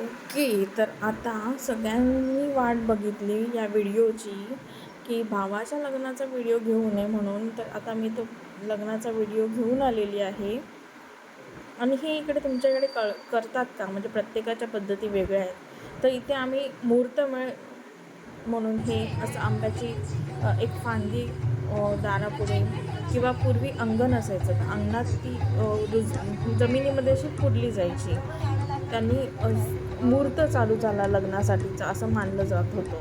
Okay तर आता सगळ्यांनी वाट बघितली या व्हिडिओची की भावाच्या लग्नाचा व्हिडिओ घेऊ नये म्हणून. तर आता मी तो लग्नाचा व्हिडिओ घेऊन आलेली आहे. आणि हे इकडे तुमच्याकडे कळ करतात का? म्हणजे प्रत्येकाच्या पद्धती वेगळ्या आहेत. तर इथे आम्ही मुहूर्तमेळ म्हणून हे असं आंब्याची एक फांदी दारापुढे किंवा पूर्वी अंगण असायचं. तर अंगणात ती रुज- जमिनीमध्ये अशी पुरली जायची. त्यांनी मूर्त चालू झाला लग्नासाठीचा असं मानलं जात होतं.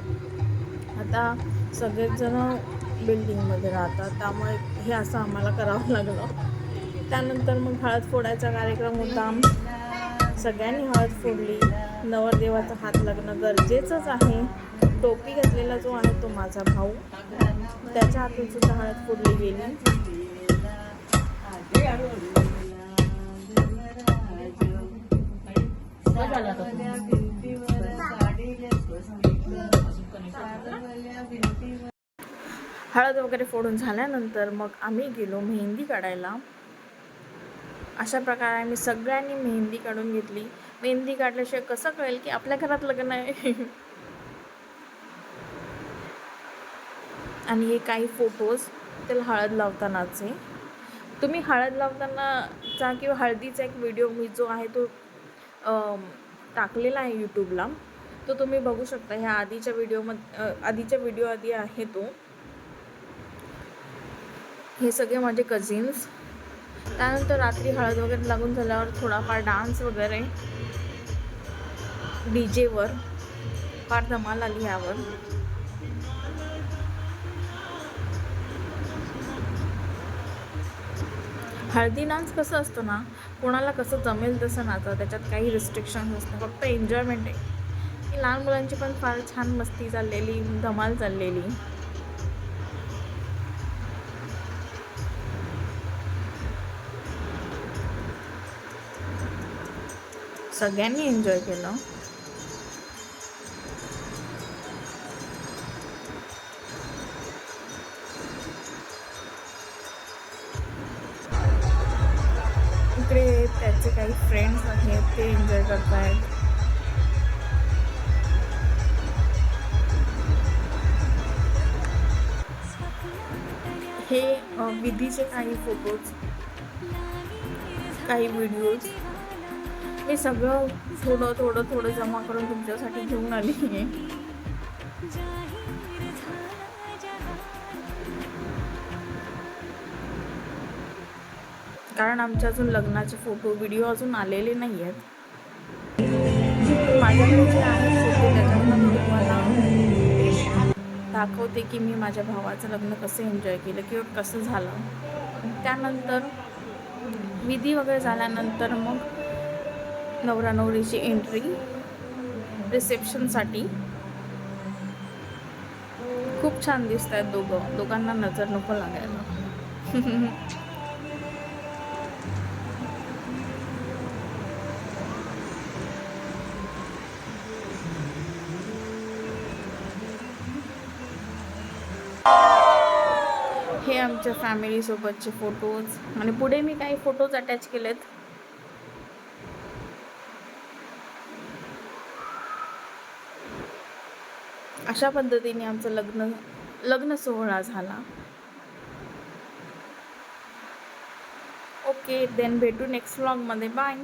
आता सगळेजणं बिल्डिंगमध्ये राहतात त्यामुळे हे असं आम्हाला करावं लागलं. त्यानंतर मग हळद फोडायचा कार्यक्रम होता. सगळ्यांनी हळद फोडली. नवरदेवाचा हात लागणं गरजेचंच आहे. टोपी घातलेला जो आहे तो माझा भाऊ. त्याच्या हातून सुद्धा हळद फोडली गेली. हळद वगैरे फोडून झाल्यानंतर मग आम्ही गेलो मेहंदी काढायला. अशा प्रकारे आम्ही सगळ्यांनी मेहंदी काढून घेतली. मेहंदी काढल्याशिवाय कसं कळेल की आपल्या घरात लग्न आहे? आणि हे काही फोटोज त्याला हळद लावतानाचे. तुम्ही हळद लावतानाचा किंवा हळदीचा एक व्हिडिओ मी जो आहे तो टाकलेला आहे यूट्यूबला तो तुम्ही बघू शकता. ह्या आधीच्या व्हिडिओमध्ये आधीच्या व्हिडिओ आधी आहे तो. हे सगळे माझे कझिन्स त्यानंतर रात्री हळद वगैरे लागून झाल्यावर थोडाफार डान्स वगैरे. डी जेवर फार धमाल आली ह्यावर. हळदी डान्स कसं असतं ना कोणाला कसं जमेल तसं नाचं त्याच्यात काही रिस्ट्रिक्शन्स असतं फक्त एन्जॉयमेंट आहे. ही लहान मुलांची पण फार छान मस्ती चाललेली धमाल चाललेली. सगळ्यांनी एन्जॉय केलं. त्याचे काही फ्रेंड्स आहेत ते एन्जॉय करतायत. हे विधीचे काही फोटोज काही व्हिडिओज हे सगळं थोडं थोडं थोडं जमा करून तुमच्यासाठी घेऊन आली आहे. कारण आमच्या अजून लग्नाचे फोटो व्हिडिओ अजून आलेले नाही आहेत. माझ्याकडे जे आहेत फोटो त्याच्यातनं तुम्हाला दाखवते की मी माझ्या भावाचं लग्न कसं एन्जॉय केलं किंवा कसं झालं. त्यानंतर विधी वगैरे झाल्यानंतर मग नवरा नवरीची एंट्री रिसेप्शनसाठी खूप छान दिसत आहेत दोघं. दोघांना नजर नको लागायला. हे आमच्या फॅमिलीसोबतचे फोटोज आणि पुढे मी काही फोटोज अटॅच केलेत. अशा पद्धतीने आमचं लग्न लग्न सोहळा झाला. ओके देन भेटू नेक्स्ट व्लॉगमध्ये बाय